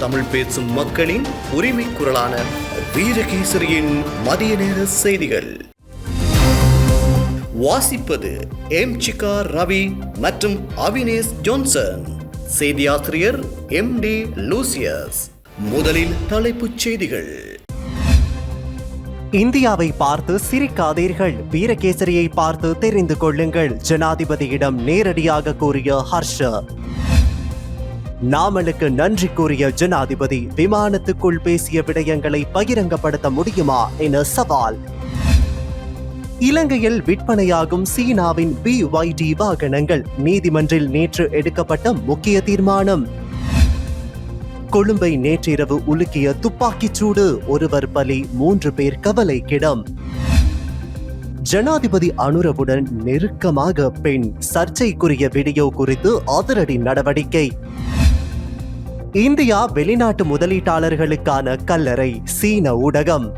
தமிழ் பேசும் மக்களின் உரிமை குரலான வீரகேசரியின் மதிய நேர செய்திகள். வாசிப்பது எம் சிகா ரவி மற்றும் அவினேஷ் ஜோன்சன். செய்தியாசிரியர் எம் டி லூசியஸ். முதலில் தலைப்புச் செய்திகள். இந்தியாவை பார்த்து சிரிக்காதீர்கள். வீரகேசரியை பார்த்து தெரிந்து கொள்ளுங்கள். ஜனாதிபதியிடம் நேரடியாக கூறிய ஹர்ஷ. நாமலுக்கு நன்றி கூறிய ஜனாதிபதி விமானத்துக்குள் பேசிய விடயங்களை பகிரங்கப்படுத்த முடியுமா என சவால். இலங்கையில் விற்பனையாகும் சீனாவின் பிஒய்டி வாகனங்கள் நீதிமன்றில் நேற்று எடுக்கப்பட்ட முக்கிய தீர்மானம். கொழும்பை நேற்றிரவு உலுக்கிய துப்பாக்கிச் சூடு ஒருவர் பலி மூன்று பேர் கவலைக்கிடம் ஜனாதிபதி அனுரவுடன் நெருக்கமாக பெண் சர்ச்சைக்குரிய வீடியோ குறித்து அதிரடி நடவடிக்கை. இந்தியா வெளிநாட்டு முதலீட்டாளர்களுக்கான கல்லறை சீன ஊடகம்.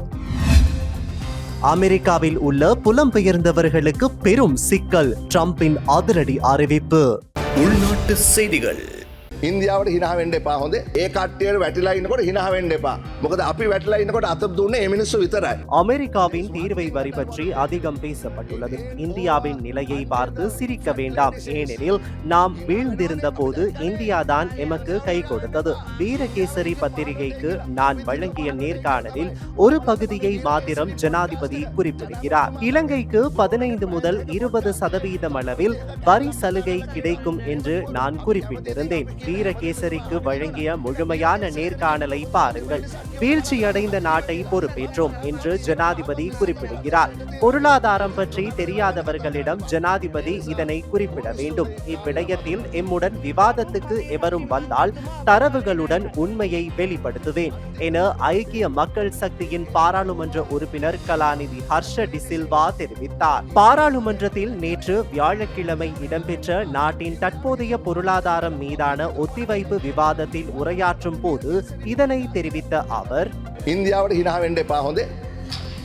அமெரிக்காவில் உள்ள புலம்பெயர்ந்தவர்களுக்கு பெரும் சிக்கல் ட்ரம்பின் அதிரடி அறிவிப்பு. உள்நாட்டு செய்திகள். ඉන්දියාවට හිනාවෙන්ඩ එපා හොඳ ඒ කට්ටියට වැටිලා ඉන්නකොට හිනාවෙන්ඩ එපා මොකද අපි වැටලා ඉන්නකොට අත දුන්න එමිනිස්සු විතරයි. அமெரிக்காவின் தீர்வை வரி பற்றி அதிகம் பேசப்பட்டுள்ளது இந்தியாவின் நிலையை பார்த்து சிரிக்க வேண்டாம் ஏனெனில் நாம் வீழ்ந்திருந்த போது இந்தியாதான் எமக்கு கை கொடுத்தது வீரகேசரி பத்திரிகைக்கு நான் வழங்கிய நேர்காணலில் ஒரு பகுதியை மாத்திரம் ஜனாதிபதி குறிப்பிடுகிறார் இலங்கைக்கு பதினைந்து முதல் இருபது சதவீதம் அளவில் வரி சலுகை கிடைக்கும் என்று நான் குறிப்பிட்டிருந்தேன் வீரகேசரிக்கு வழங்கிய முழுமையான நேர்காணலை பாருங்கள். வீழ்ச்சியடைந்த நாட்டை பொறுப்பேற்றோம் என்று ஜனாதிபதி குறிப்பிடுகிறார். பொருளாதாரம் பற்றி தெரியாதவர்களிடம் ஜனாதிபதி இதனை குறிப்பிட வேண்டும். இவ்விடயத்தில் எம்முடன் விவாதத்துக்கு எவரும் வந்தால் தரவுகளுடன் உண்மையை வெளிப்படுத்துவேன் என ஐக்கிய மக்கள் சக்தியின் பாராளுமன்ற உறுப்பினர் கலாநிதி ஹர்ஷ டிசில்வா தெரிவித்தார். பாராளுமன்றத்தில் நேற்று வியாழக்கிழமை இடம்பெற்ற நாட்டின் தற்போதைய பொருளாதாரம் மீதான ஒத்திவைப்பு விவாதத்தில் உரையாற்றும் போது இதனை தெரிவித்த அவர் ඉන්දියාවට හිනාවෙන්ඩ එපා හොඳේ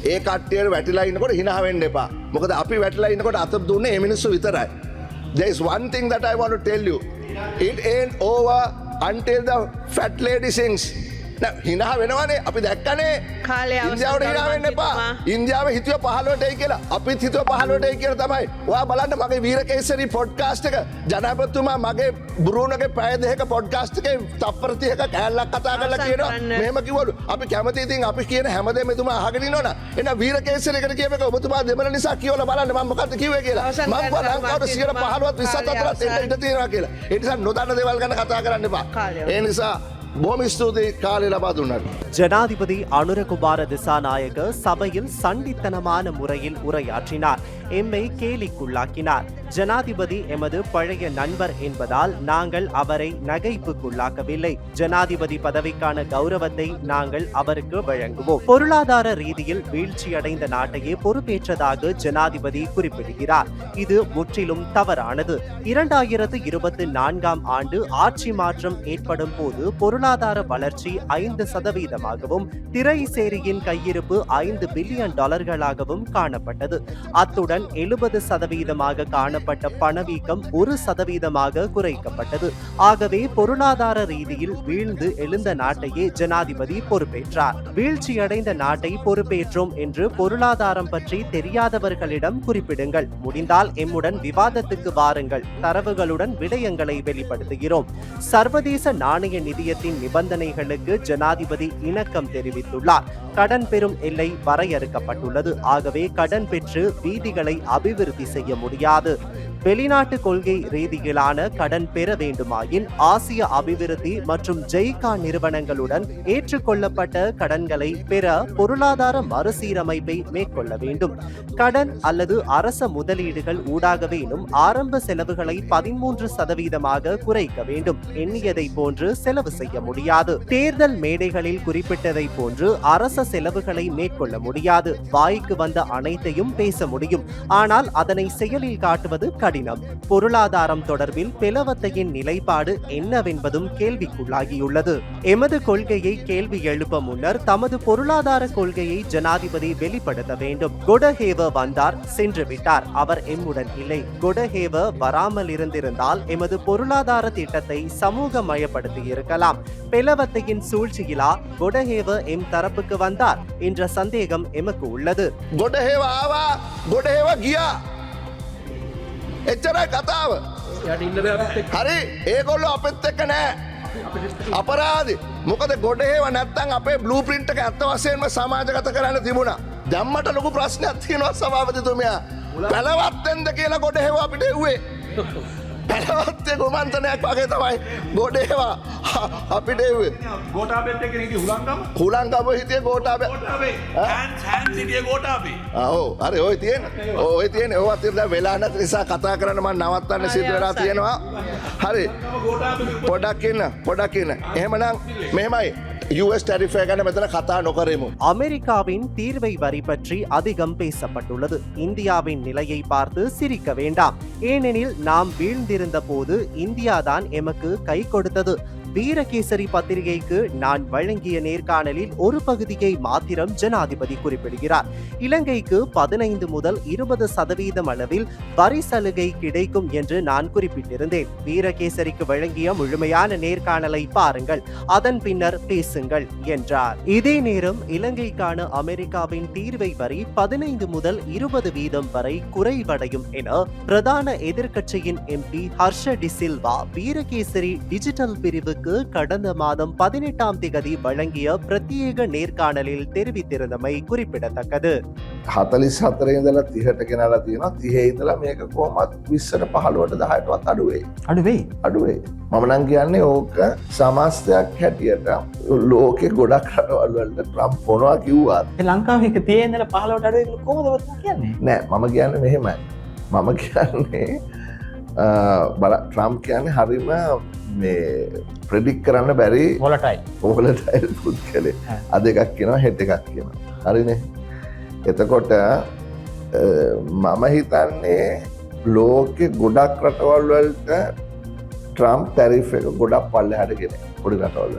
ඒ කට්ටියට වැටිලා ඉන්නකොට හිනාවෙන්ඩ එපා මොකද අපි වැටලා ඉන්නකොට අත දුන්න එමිනිස්සු විතරයි. There's one thing that I want to tell you. It ain't over until the fat lady sings. හිනා වෙනවනේ. අපි දැක්කනේ. කාලය ඉන්දියාවට හිනාවෙන්න එපා. ඉන්දියාව හිතුව පහලුවටයි කියලා. අපිත් හිතුව පහලුවටයි කියල තමයි. වා බලන්න මගේ වීරකේසරි පොඩ්කාස්ට් එක. ජනපත්තුමා මගේ බුරුණගේ පැය දෙක පොඩ්කාස්ට් එක තප්පරතියක කෑල්ලක් කතා කරලා කියන කරන්න. මෙම කිවලු අපි කැමතිතින් අපි කියන හැමදේ මෙතුමා අහගෙන නොන එන්න වීරකේසරකට කියක ඔබතුමා දෙමල නිසා කියවල බලන්න ම මොකක්ද කිවේ කියලා. අවසන් මං කරන්න ලංකාවට සියට පහලුවත් විසත් අතරත් අවසන්. ඉට තියෙනවා කියලා. එනිසා නොදන්න දෙවල් ගන්න කතා කරන්න එපා. ඒ නිසා భూమిస్తూది காலிலபாத் உணர் ஜனாதிபதி அனுரகுமார திசாநாயக சபையில் சண்டித்தனமான முறையில் உரையாற்றினார். எம்மை கேலிக்குள்ளாக்கினார். ஜனாதிபதி எமது பழைய நண்பர் என்பதால் நாங்கள் அவரை நகைப்புக்குள்ளாக்கவில்லை. ஜனாதிபதி பதவிக்கான கௌரவத்தை நாங்கள் அவருக்கு வழங்குவோம். பொருளாதார ரீதியில் வீழ்ச்சியடைந்த நாட்டையே பொறுப்பேற்றதாக ஜனாதிபதி குறிப்பிடுகிறார். இது முற்றிலும் தவறானது. இரண்டாயிரத்து இருபத்தி நான்காம் ஆண்டு ஆட்சி மாற்றம் ஏற்படும் போது பொருளாதார வளர்ச்சி ஐந்து சதவீதமாகவும் திரை சேரியின் கையிருப்பு ஐந்து பில்லியன் டாலர்களாகவும் காணப்பட்டது. அத்துடன் எழுபது சதவீதமாக காணப்பட்ட பணவீக்கம் ஒரு சதவீதமாக குறைக்கப்பட்டது. ஆகவே பொருளாதார ரீதியில் வீழ்ந்து எழுந்த நாட்டையே ஜனாதிபதி பொறுப்பேற்றார். வீழ்ச்சியடைந்த நாட்டை பொறுப்பேற்றோம் என்று பொருளாதாரம் பற்றி தெரியாதவர்களிடம் குறிப்பிடுங்கள். முடிந்தால் எம்முடன் விவாதத்துக்கு வாருங்கள். தரவுகளுடன் விடயங்களை வெளிப்படுத்துகிறோம். சர்வதேச நாணய நிதியத்தின் நிபந்தனைகளுக்கு ஜனாதிபதி இணக்கம் தெரிவித்துள்ளார். கடன் பெறும் எல்லை வரையறுக்கப்பட்டுள்ளது. ஆகவே கடன் பெற்று வீதிகளை அபிவிருத்தி செய்ய முடியாது. வெளிநாட்டு கொள்கை ரீதியிலான கடன் பெற வேண்டுமாயின் ஆசிய அபிவிருத்தி மற்றும் ஜெய்கா நிறுவனங்களுடன் ஏற்றுக்கொள்ளப்பட்ட கடன்களை பெற பொருளாதார மறுசீரமைப்பை மேற்கொள்ள வேண்டும். கடன் அல்லது அரச முதலீடுகள் ஊடாகவேனும் ஆரம்ப செலவுகளை பதிமூன்று சதவீதமாக குறைக்க வேண்டும். எண்ணியதை போன்று செலவு செய்ய முடியாது. தேர்தல் மேடைகளில் குறிப்பிட்டதை போன்று அரச செலவுகளை மேற்கொள்ள முடியாது. வாய்க்கு வந்த அனைத்தையும் பேச முடியும். ஆனால் அதனை செயலில் காட்டுவது கடினம். உரையாடினம் பொருளாதாரம் தொடர்பில் பிளவத்தையின் நிலைப்பாடு என்னவென்பதும் கேள்விக்குள்ளாகியுள்ளது. எமது கொள்கையை கேள்வி எழுப்ப முன்னர் தமது பொருளாதார கொள்கையை ஜனாதிபதி வெளிப்படுத்த வேண்டும். கொடஹேவ வந்தார் சென்று விட்டார். அவர் எம்முடன் இல்லை. கொடஹேவ வராமல் இருந்திருந்தால் எமது பொருளாதார திட்டத்தை சமூகமயப்படுத்தி இருக்கலாம். பிளவத்தையின் சூழ்ச்சியிலா கொடஹேவ எம் தரப்புக்கு வந்தார் என்ற சந்தேகம் எமக்கு உள்ளது. கொடஹேவா ஆவா கியா. එච්චරයි කතාව. හරි ඒගොල්ලො අපත් එක්ක නෑ. අපරාධ. මොකද ගොඩ හේව නැත්තන් අපේ බ්ලූ පින්ට් එක ඇත්ත වසයෙන්ම සමාජගත කරන්න තිබුණා. ජම්මට ලොකු ප්‍රශ්නයක් තියෙනවා සභාපතිතුමයා. පැළවත්තෙන්ද කියලා ගොඩ හේවා අපිට එව්වේ. පැනවත්ය ගොමන්තනයක් වගේ තමයි. ගොඩේවා. අපිට ගෝටාපෙත් හුලංගම? හුලංගම හිතේ ගෝටාප ඔවු. අරි ඔය තියෙන ඔය තියෙන ඔවත් ඉරද වෙලානත් නිසා කතා කරන්න මන් නවත්තන්න සිද වෙලා තියෙනවා. හරි. පොඩක් ඉන්න පොඩක් ඉන්න. එහෙමනම් මෙහෙමයි. யூஎஸ் டெரிஃபைக்கான மெத்தனை கத்தா நுகரேமும். அமெரிக்காவின் தீர்வை வரி பற்றி அதிகம் பேசப்பட்டுள்ளது. இந்தியாவின் நிலையை பார்த்து சிரிக்க வேண்டாம். ஏனெனில் நாம் வீழ்ந்திருந்த போது இந்தியா தான் எமக்கு கை கொடுத்தது. வீரகேசரி பத்திரிகைக்கு நான் வழங்கிய நேர்காணலில் ஒரு பகுதியை மாத்திரம் ஜனாதிபதி குறிப்பிடுகிறார். இலங்கைக்கு பதினைந்து முதல் இருபது சதவீதம் அளவில் வரி சலுகை கிடைக்கும் என்று நான் குறிப்பிட்டிருந்தேன். வீரகேசரிக்கு வழங்கிய முழுமையான நேர்காணலை பாருங்கள் அதன் பின்னர் பேசுங்கள் என்றார். இதே நேரம் இலங்கைக்கான அமெரிக்காவின் தீர்வை வரி பதினைந்து முதல் இருபது வீதம் வரை குறைவடையும் என பிரதான எதிர்க்கட்சியின் எம்பி ஹர்ஷ டிசில்வா வீரகேசரி டிஜிட்டல் பிரிவுக்கு கடந்த மாதம் பதினெட்டாம் திகதி வழங்கிய பிரத்யேக நேர்காணலில் தெரிவித்திருந்தமை குறிப்பிடத்தக்கது හතලිස් හතර ඉඳලා තිහට කෙනලා තියෙනවා තිහේ ඉඳලා මේක කොමත් විස්සට පහළුවට දහයටවත් අඩුවේ අඩුවෙයි අඩුවේ මමනං කියන්නේ ඕක සමස්තයක් හැටියට ලෝකෙ ගොඩක් රටවල්වලට ට්‍රම් පොනවා කිව්වාත් ලංකාව එක තියනල පහලට අඩුව කොමදවත්න කියන්නේ නෑ මම කියන්න මෙහෙමයි මම කියන්නේ බල ට්‍රම්ප් කියන්නේ හරිම ප්‍රඩික් කරන්න බැරි හොලටයි පෝලටයිල් පුද් කළේ අද එකක් කියෙනවා හෙට එකක් කියෙන හරිනේ? එතකොට මම හිතන්නේ ලෝකෙ ගොඩක් රටවල්වලට ට්‍රම්ප් තැරිෆ් එක ගොඩක් පල්ල හටගෙන පොඩි රටවල්ල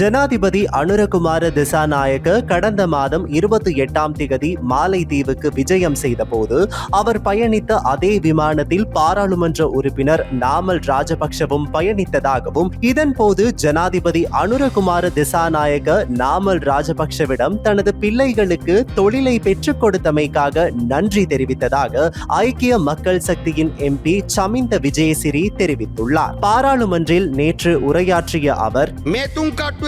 ஜனாதிபதி அனுரகுமார திசாநாயக்க கடந்த மாதம் இருபத்தி எட்டாம் திகதி மாலைதீவுக்கு விஜயம் செய்தபோது அவர் பயணித்த அதே விமானத்தில் பாராளுமன்ற உறுப்பினர் நாமல் ராஜபக்ஷவும் பயணித்ததாகவும் இதன்போது ஜனாதிபதி அனுரகுமார திசாநாயக்க நாமல் ராஜபக்ஷவிடம் தனது பிள்ளைகளுக்கு தொழிலை பெற்றுக் கொடுத்தமைக்காக நன்றி தெரிவித்ததாக ஐக்கிய மக்கள் சக்தியின் எம்பி சமிந்த விஜயசிறி தெரிவித்துள்ளார். பாராளுமன்றில் நேற்று உரையாற்றிய அவர்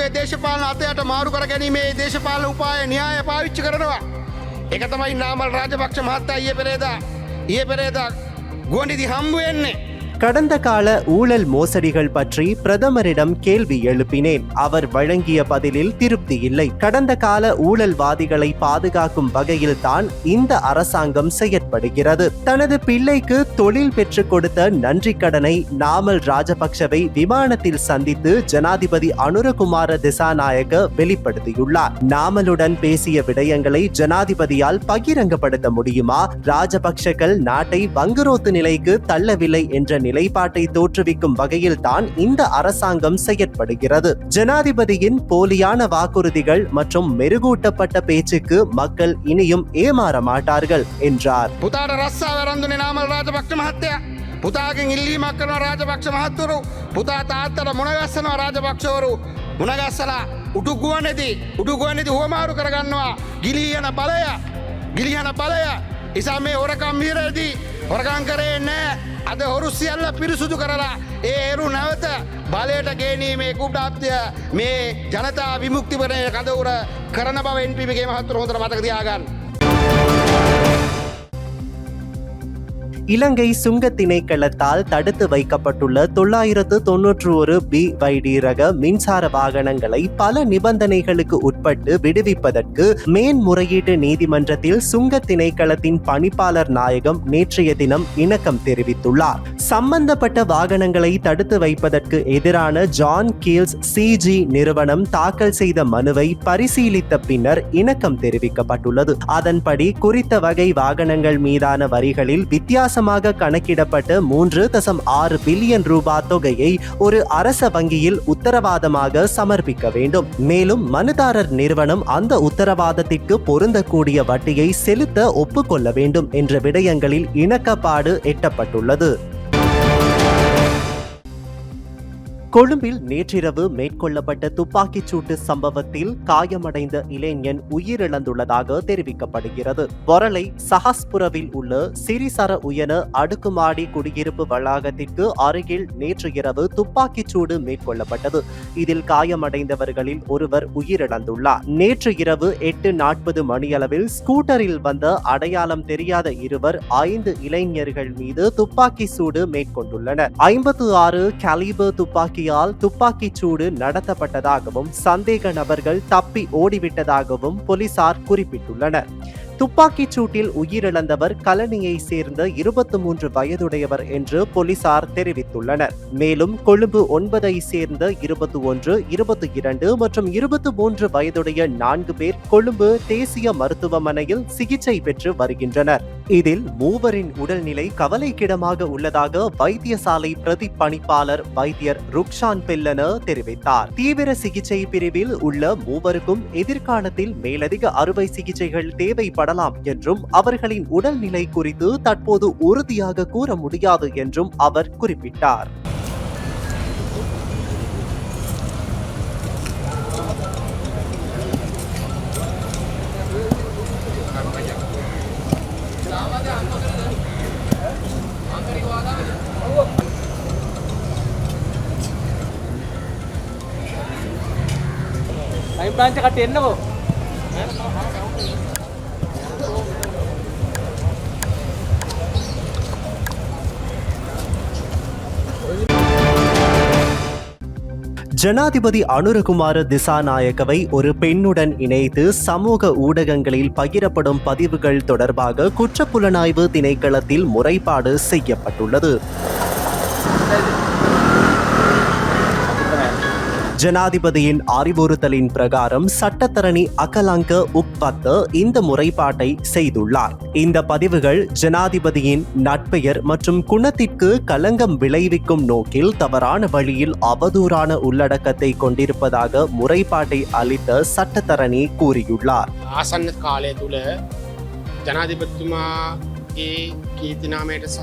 මේ තුන් කට්ටුවේ දේශපාලන අතයට මාරු කර ගැනීමේ දේශපාලන උපාය න්‍යාය පාවිච්චි කරනවා. එක තමයි නාමල් රාජපක්ෂ මහත්තා ඊය පෙරේදා ඊය පෙරේදා ගුවන්ඩිදි හම්බුවෙන්නේ. கடந்த கால ஊழல் மோசடிகள் பற்றி பிரதமரிடம் கேள்வி எழுப்பினேன். அவர் வழங்கிய பதிலில் திருப்தி இல்லை. கடந்த கால ஊழல்வாதிகளை பாதுகாக்கும் வகையில் தான் இந்த அரசாங்கம் செயற்படுகிறது. தனது பிள்ளைக்கு தொழில் பெற்றுக் கொடுத்த நன்றி கடனை நாமல் ராஜபக்ஷவை விமானத்தில் சந்தித்து ஜனாதிபதி அனுரகுமார திசாநாயக்க வெளிப்படுத்தியுள்ளார். நாமலுடன் பேசிய விடயங்களை ஜனாதிபதியால் பகிரங்கப்படுத்த முடியுமா? ராஜபக்ஷக்கள் நாட்டை வங்குரோத்து நிலைக்கு தள்ளவில்லை என்ற நிலைப்பாட்டை தோற்றுவிக்கும் வகையில் தான் இந்த அரசாங்கம் செயற்படுகிறது. ஜனாதிபதியின் போலியான வாக்குறுதிகள் மற்றும் மெருகூட்டப்பட்ட பேச்சுக்கு மக்கள் இனியும் ஏமாற மாட்டார்கள் என்றார். ಪುತಾಗೆ ಇಲ್ಲಿ ಮಕ್ಕಳ ರಾಜಪಕ್ಷ ಮಹತ್ತರು ಪುತಾ ತಾತರ ಮುಣಗಸನ ರಾಜಪಕ್ಷವರು ಮುಣಗಸಲ ಉಟುಗುವ ನದಿ ಉಟುಗುವ ನದಿ ಹೋಮಾರು ಕರಗನ್ನುವ ಗಿಲಿಯನ ಬಲಯ ಗಿಲಿಯನ ಬಲಯ ಇಸಾಮೆ ಹೊರಕ ಮೀರದಿ බලය ඉසා මේ හොරකම් වීරදී හොරකං කරේ නෑ අද හොරු සියල්ල පිරිසුදු කරලා ඒ එරු නැවත බලයට ගේනීමේ කුඩාප්තිය මේ ජනතා විමුක්තිවරය කදවුර කරන බව එන්පිගේ මහත්තුර හොඳර මතක තියාගන්න. இலங்கை சுங்க திணைக்களத்தால் தடுத்து வைக்கப்பட்டுள்ள தொள்ளாயிரத்து தொன்னூற்று ஒரு பி வைடி ரக மின்சார வாகனங்களை பல நிபந்தனைகளுக்கு உட்பட்டு விடுவிப்பதற்கு மேன்முறையீட்டு நீதிமன்றத்தில் சுங்க திணைக்களத்தின் பணிப்பாளர் நாயகம் நேற்றைய தினம் இணக்கம் தெரிவித்துள்ளார். சம்பந்தப்பட்ட வாகனங்களை தடுத்து வைப்பதற்கு எதிரான ஜான் கீல்ஸ் சிஜி நிறுவனம் தாக்கல் செய்த மனுவை பரிசீலித்த பின்னர் இணக்கம் தெரிவிக்கப்பட்டுள்ளது. அதன்படி குறித்த வகை வாகனங்கள் மீதான வரிகளில் வித்தியாச வித்தியாசமாக கணக்கிடப்பட்ட மூன்று தசம் ஆறு பில்லியன் ரூபாய் தொகையை ஒரு அரச வங்கியில் உத்தரவாதமாக சமர்ப்பிக்க வேண்டும். மேலும் மனுதாரர் நிறுவனம் அந்த உத்தரவாதத்திற்கு பொருந்தக்கூடிய வட்டியை செலுத்த ஒப்புக்கொள்ள வேண்டும் என்ற விடயங்களில் இணக்கப்பாடு எட்டப்பட்டுள்ளது. கொழும்பில் நேற்றிரவு மேற்கொள்ளப்பட்ட துப்பாக்கிச் சூட்டு சம்பவத்தில் காயமடைந்த இளைஞன் உயிரிழந்துள்ளதாக தெரிவிக்கப்படுகிறது. வரலை சஹாஸ்புரவில் உள்ள சிறிசர உயன அடுக்குமாடி குடியிருப்பு வளாகத்திற்கு அருகில் நேற்று இரவு துப்பாக்கிச் சூடு மேற்கொள்ளப்பட்டது. இதில் காயமடைந்தவர்களில் ஒருவர் உயிரிழந்துள்ளார். நேற்று இரவு எட்டு நாற்பது மணியளவில் ஸ்கூட்டரில் வந்த அடையாளம் தெரியாத இருவர் ஐந்து இளைஞர்கள் மீது துப்பாக்கி சூடு மேற்கொண்டுள்ளனர். ஐம்பத்து ஆறு கலிபர் துப்பாக்கி துப்பாக்கியால் துப்பாக்கிச் சூடு நடத்தப்பட்டதாகவும் சந்தேக நபர்கள் தப்பி ஓடிவிட்டதாகவும் போலீசார் குறிப்பிட்டுள்ளனர். துப்பாக்கிச் சூட்டில் உயிரிழந்தவர் கலனியை சேர்ந்த இருபத்தி மூன்று வயதுடையவர் என்று போலீசார் தெரிவித்துள்ளனர். மேலும் கொழும்பு ஒன்பதை சேர்ந்த இருபத்தி ஒன்று இருபத்தி இரண்டு மற்றும் இருபத்தி மூன்று வயதுடைய நான்கு பேர் கொழும்பு தேசிய மருத்துவமனையில் சிகிச்சை பெற்று வருகின்றனர். இதில் மூவரின் உடல்நிலை கவலைக்கிடமாக உள்ளதாக வைத்தியசாலை பிரதி பணிப்பாளர் வைத்தியர் ருக்ஷான் பெல்லன தெரிவித்தார். தீவிர சிகிச்சை பிரிவில் உள்ள மூவருக்கும் எதிர்காலத்தில் மேலதிக அறுவை சிகிச்சைகள் தேவைப்படலாம் என்றும் அவர்களின் உடல்நிலை குறித்து தற்போது உறுதியாக கூற முடியாது என்றும் அவர் குறிப்பிட்டார். ටයිම් ප්ලාන්ච් කට්ටිය එන්නකෝ ஜனாதிபதி அனுரகுமார திசாநாயக்கவை ஒரு பெண்ணுடன் இணைத்து சமூக ஊடகங்களில் பகிரப்படும் பதிவுகள் தொடர்பாக குற்றப்புலனாய்வு திணைக்களத்தில் முறைப்பாடு செய்யப்பட்டுள்ளது ஜனாதிபதியின் அறிவுறுத்தலின் பிரகாரம் சட்டத்தரணி அகலங்க உப்பத்த இந்த முறைப்பாட்டை செய்துள்ளார். இந்த பதிவுகள் ஜனாதிபதியின் நட்பெயர் மற்றும் குணத்திற்கு களங்கம் விளைவிக்கும் நோக்கில் தவறான வழியில் அவதூறான உள்ளடக்கத்தை கொண்டிருப்பதாக முறைப்பாட்டை அளித்த சட்டத்தரணி கூறியுள்ளார். ஆசன்ன காலத்துல ஜனாதிபதிமாගේ ජනාධිපත්තුමාගේ කීතිනාමයට සහ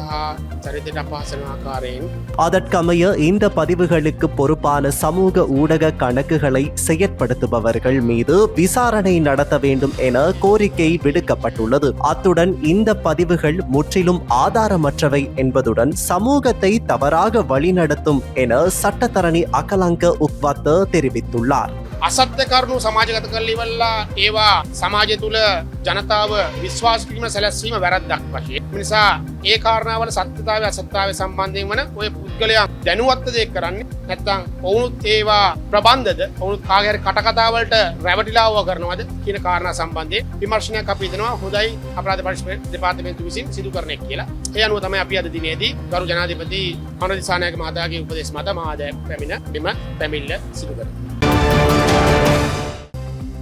චරිතයට අපහසන ආකාරයෙන් அதற்கமைய இந்த பதிவுகளுக்கு பொறுப்பான சமூக ஊடக கணக்குகளை செயற்படுத்துபவர்கள் மீது விசாரணை நடத்த வேண்டும் என கோரிக்கை விடுக்கப்பட்டுள்ளது அத்துடன் இந்த பதிவுகள் முற்றிலும் ஆதாரமற்றவை என்பதுடன் சமூகத்தை தவறாக வழிநடத்தும் என சட்டத்தரணி அகலங்க உக்வத்த தெரிவித்துள்ளார் අසත්‍ය කරුණු සමාජගත කල්ලිවල්ලා ඒවා සමාජය තුළ ජනතාව විශ්වාස කිරීම සැලැස්වීම වැරද්දක් වශයෙන්. නිසා ඒ කාරණාවල සත්‍යතාව අසත්තාව සම්බන්ධයෙන් වන ඔය පුද්ගලයා දැනුවත්ත දෙයක් කරන්නේ? නැත්තං ඔවුනුත් ඒවා ප්‍රබන්ධද? ඔවුනුත් කාගර කටකතාවලට රැවටිලාව කරනවද කියන කාරණ සම්බන්ධය විමර්ශනයක් අපි දෙනවා හොදයි අපරාධ පරිශ් දෙපාර්තමේන්තු විසින් සිදු කරනෙක් කියලා. ඒ අනුව තමයි අපි අද දිනේදී ගරු ජනාධිපති අනුදිසානයක මහතාගේ උපදෙස් මත මහාද පැමිණ බිම පැමිල්ල සිදු කර.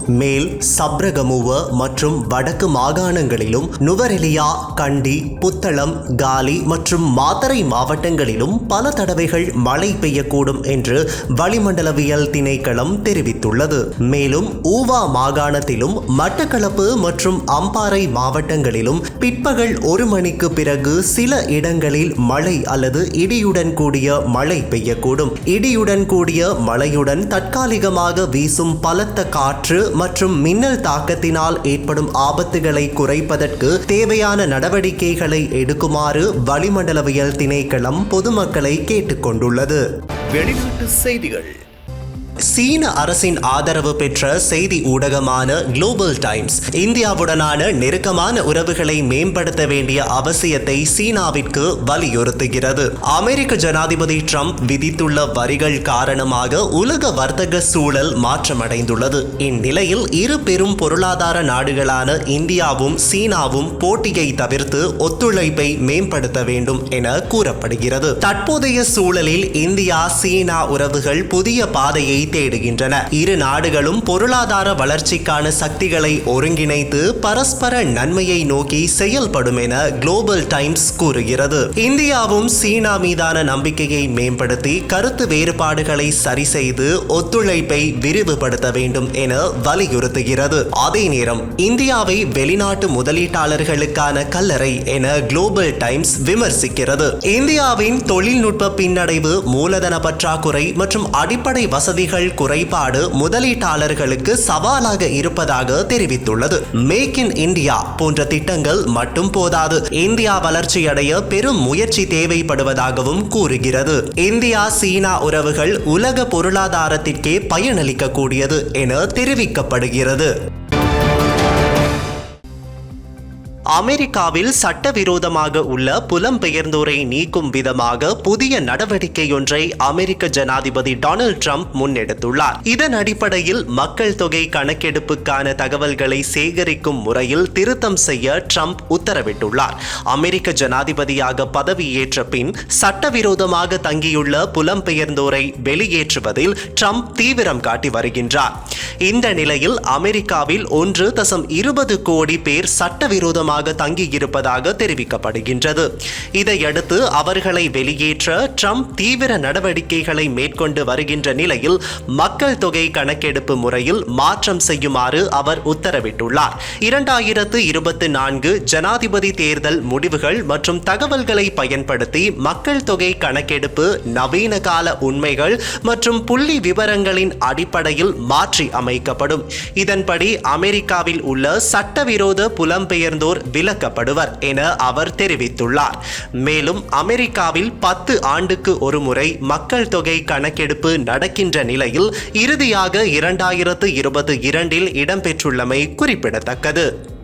மேல் சப்ரகமுவ மற்றும் வடக்கு மாகாணங்களிலும் நுவரெலியா கண்டி புத்தளம் காலி மற்றும் மாத்தறை மாவட்டங்களிலும் பல தடவைகள் மழை பெய்யக்கூடும் என்று வளிமண்டலவியல் திணைக்களம் தெரிவித்துள்ளது. மேலும் ஊவா மாகாணத்திலும் மட்டக்களப்பு மற்றும் அம்பாறை மாவட்டங்களிலும் பிற்பகல் ஒரு மணிக்கு பிறகு சில இடங்களில் மழை அல்லது இடியுடன் கூடிய மழை பெய்யக்கூடும். இடியுடன் கூடிய மழையுடன் தற்காலிகமாக வீசும் பலத்த காற்று மற்றும் மின்னல் தாக்கத்தினால் ஏற்படும் ஆபத்துகளை குறைப்பதற்கு தேவையான நடவடிக்கைகளை எடுக்குமாறு வளிமண்டலவியல் திணைக்களம் பொதுமக்களை கேட்டுக்கொண்டுள்ளது. வெளிநாட்டு செய்திகள். சீன அரசின் ஆதரவு பெற்ற செய்தி ஊடகமான குளோபல் டைம்ஸ் இந்தியாவுடனான நெருக்கமான உறவுகளை மேம்படுத்த வேண்டிய அவசியத்தை சீனாவிற்கு வலியுறுத்துகிறது. அமெரிக்க ஜனாதிபதி ட்ரம்ப் விதித்துள்ள வரிகள் காரணமாக உலக வர்த்தக சூழல் மாற்றமடைந்துள்ளது. இந்நிலையில் இரு பெரும் பொருளாதார நாடுகளான இந்தியாவும் சீனாவும் போட்டியை தவிர்த்து ஒத்துழைப்பை மேம்படுத்த வேண்டும் என கூறப்படுகிறது. தற்போதைய சூழலில் இந்தியா சீனா உறவுகள் புதிய பாதையை தேடுகின்றன இரு நாடுகளும் பொருளாதார வளர்ச்சிக்கான சக்திகளை ஒருங்கிணைத்து பரஸ்பர நன்மையை நோக்கி செயல்படும் என குளோபல் டைம்ஸ் கூறுகிறது. இந்தியாவும் சீனா மீதான நம்பிக்கையை மேம்படுத்தி கருத்து வேறுபாடுகளை சரி செய்து ஒத்துழைப்பை விரிவுபடுத்த வேண்டும் என வலியுறுத்துகிறது. அதே நேரம் இந்தியாவை வெளிநாட்டு முதலீட்டாளர்களுக்கான கல்லறை என குளோபல் டைம்ஸ் விமர்சிக்கிறது. இந்தியாவின் தொழில்நுட்ப பின்னடைவு மூலதன பற்றாக்குறை மற்றும் அடிப்படை வசதிகள் குறைபாடு முதலீட்டாளர்களுக்கு சவாலாக இருப்பதாக தெரிவித்துள்ளது. மேக் இன் இந்தியா போன்ற திட்டங்கள் மட்டும் போதாது. இந்தியா வளர்ச்சியடைய பெரும் முயற்சி தேவைப்படுவதாகவும் கூறுகிறது. இந்தியா சீனா உறவுகள் உலக பொருளாதாரத்திற்கே பயனளிக்கக்கூடியது என தெரிவிக்கப்படுகிறது. அமெரிக்காவில் சட்டவிரோதமாக உள்ள புலம்பெயர்ந்தோரை நீக்கும் விதமாக புதிய நடவடிக்கை ஒன்றை அமெரிக்க ஜனாதிபதி டொனால்ட் ட்ரம்ப் முன்னெடுத்துள்ளார். இதன் அடிப்படையில் மக்கள் தொகை கணக்கெடுப்புக்கான தகவல்களை சேகரிக்கும் முறையில் திருத்தம் செய்ய ட்ரம்ப் உத்தரவிட்டுள்ளார். அமெரிக்க ஜனாதிபதியாக பதவியேற்ற பின் சட்டவிரோதமாக தங்கியுள்ள புலம்பெயர்ந்தோரை வெளியேற்றுவதில் ட்ரம்ப் தீவிரம் காட்டி வருகின்றார். இந்த நிலையில் அமெரிக்காவில் ஒன்று தசம் இருபது கோடி பேர் சட்டவிரோதமாக தங்கியிருப்பதாக தெரிவிக்கப்படுகின்றது. இதையடுத்து அவர்களை வெளியேற்ற ட்ரம்ப் தீவிர நடவடிக்கைகளை மேற்கொண்டு வருகின்ற நிலையில் மக்கள் தொகை கணக்கெடுப்பு முறையில் மாற்றம் செய்யுமாறு அவர் உத்தரவிட்டுள்ளார். இரண்டாயிரத்து இருபத்தி நான்கு ஜனாதிபதி தேர்தல் முடிவுகள் மற்றும் தகவல்களை பயன்படுத்தி மக்கள் தொகை கணக்கெடுப்பு நவீன கால உண்மைகள் மற்றும் புள்ளி விவரங்களின் அடிப்படையில் மாற்றி அமைக்கப்படும். இதன்படி அமெரிக்காவில் உள்ள சட்டவிரோத புலம்பெயர்ந்தோர் விலக்கப்படுவர் என அவர் தெரிவித்துள்ளார். மேலும் அமெரிக்காவில் பத்து ஆண்டுக்கு ஒருமுறை மக்கள் தொகை கணக்கெடுப்பு நடக்கின்ற நிலையில் இறுதியாக இரண்டாயிரத்து இருபத்தி இரண்டில் இடம்பெற்றுள்ளமை குறிப்பிடத்தக்கது.